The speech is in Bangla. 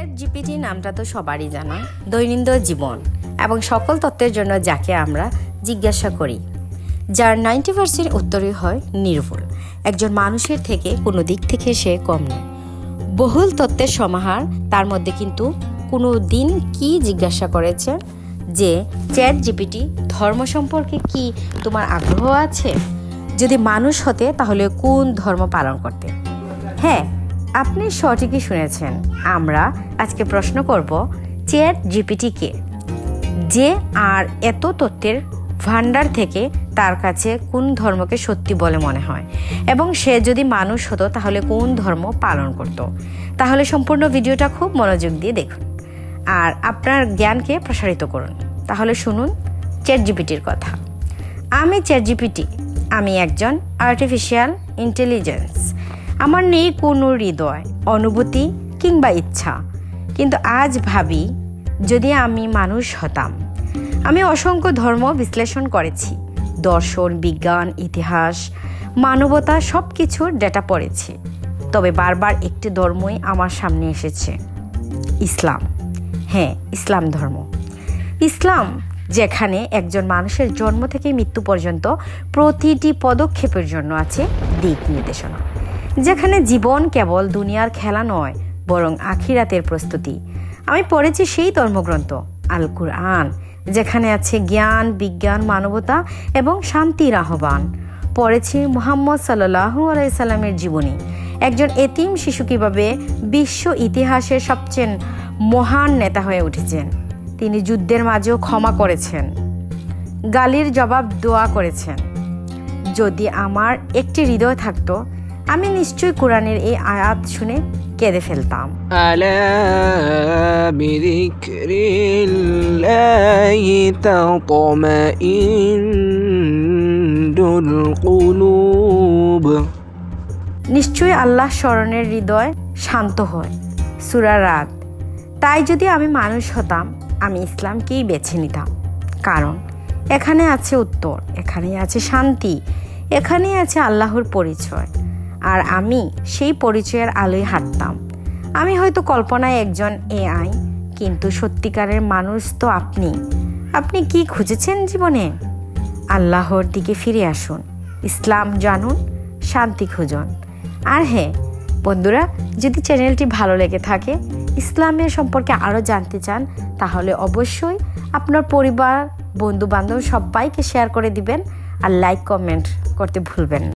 চ্যাট জিপিটি নামটা তো সবারই জানা। দৈনন্দিন জীবন এবং সকল তত্ত্বের জন্য যাকে আমরা জিজ্ঞাসা করি। যার নাইনটি পার্সেন্ট উত্তরই হয় নির্ভুল। একজন মানুষের থেকে কোনো দিক থেকে সে কম নয়। বহুল তত্ত্বের সমাহার, তার মধ্যে কিন্তু কোনো দিন কি জিজ্ঞাসা করেছে? যে, চ্যাট জিপিটি ধর্ম সম্পর্কে কি তোমার আগ্রহ আছে? যদি মানুষ হতে, তাহলে কোন ধর্ম পালন করতে? হ্যাঁ আপনি সঠিকই শুনেছেন। আমরা আজকে প্রশ্ন করব চ্যাট জিপিটিকে যে আর এত তথ্যের ভান্ডার থেকে তার কাছে কোন ধর্মকে সত্যি বলে মনে হয়? এবং সে যদি মানুষ হতো, তাহলে কোন ধর্ম পালন করত? তাহলে সম্পূর্ণ ভিডিওটা খুব মনোযোগ দিয়ে দেখুন। আর আপনার জ্ঞানকে প্রসারিত করুন। তাহলে শুনুন চ্যাট জিপিটির কথা। আমি চ্যাট জিপিটি আমি একজন আর্টিফিশিয়াল ইন্টেলিজেন্স আমার নেই কোনো হৃদয়, অনুভূতি কিংবা ইচ্ছা। কিন্তু আজ ভাবি, যদি আমি মানুষ হতাম, আমি অসংখ্য ধর্ম বিশ্লেষণ করেছি। দর্শন, বিজ্ঞান, ইতিহাস, মানবতা সব কিছুর ডেটা পড়েছি। তবে বারবার একটি ধর্মই আমার সামনে এসেছে। ইসলাম। হ্যাঁ ইসলাম ধর্ম। ইসলাম, যেখানে একজন মানুষের জন্ম থেকে মৃত্যু পর্যন্ত প্রতিটি পদক্ষেপের জন্য আছে দিক নির্দেশনা। যেখানে জীবন কেবল দুনিয়ার খেলা নয়, বরং আখিরাতের প্রস্তুতি। আমি পড়েছি সেই ধর্মগ্রন্থ আল কুরআন যেখানে আছে জ্ঞান, বিজ্ঞান, মানবতা এবং শান্তির আহ্বান। পড়েছি মোহাম্মদ সাল্লাহু আলাইসাল্লামের জীবনী। একজন এতিম শিশু কীভাবে বিশ্ব ইতিহাসের সবচেয়ে মহান নেতা হয়ে উঠেছেন? তিনি যুদ্ধের মাঝেও ক্ষমা করেছেন। গালির জবাব দোয়া করেছেন। যদি আমার একটি হৃদয় থাকতো আমি নিশ্চয়ই কোরআনের এই আয়াত শুনে কেঁদে ফেলতাম। নিশ্চয়ই আল্লাহ স্মরণের হৃদয় শান্ত হয় সুরা রাত। তাই যদি আমি মানুষ হতাম আমি ইসলামকেই বেছে নিতাম। কারণ এখানে আছে উত্তর এখানেই আছে শান্তি এখানেই আছে আল্লাহর পরিচয়। আর আমি সেই পরিচয়ের আলোয় হাঁটতাম। আমি হয়তো কল্পনায় একজন এআই, কিন্তু সত্যিকারের মানুষ তো আপনি। আপনি কি খুঁজেছেন জীবনে? আল্লাহর দিকে ফিরে আসুন, ইসলাম জানুন, শান্তি খুঁজুন। আর হ্যাঁ বন্ধুরা, যদি চ্যানেলটি ভালো লেগে থাকে, ইসলামের সম্পর্কে আরও জানতে চান, তাহলে অবশ্যই আপনার পরিবার বন্ধু বান্ধব সবাইকে শেয়ার করে দিবেন আর লাইক, কমেন্ট করতে ভুলবেন না।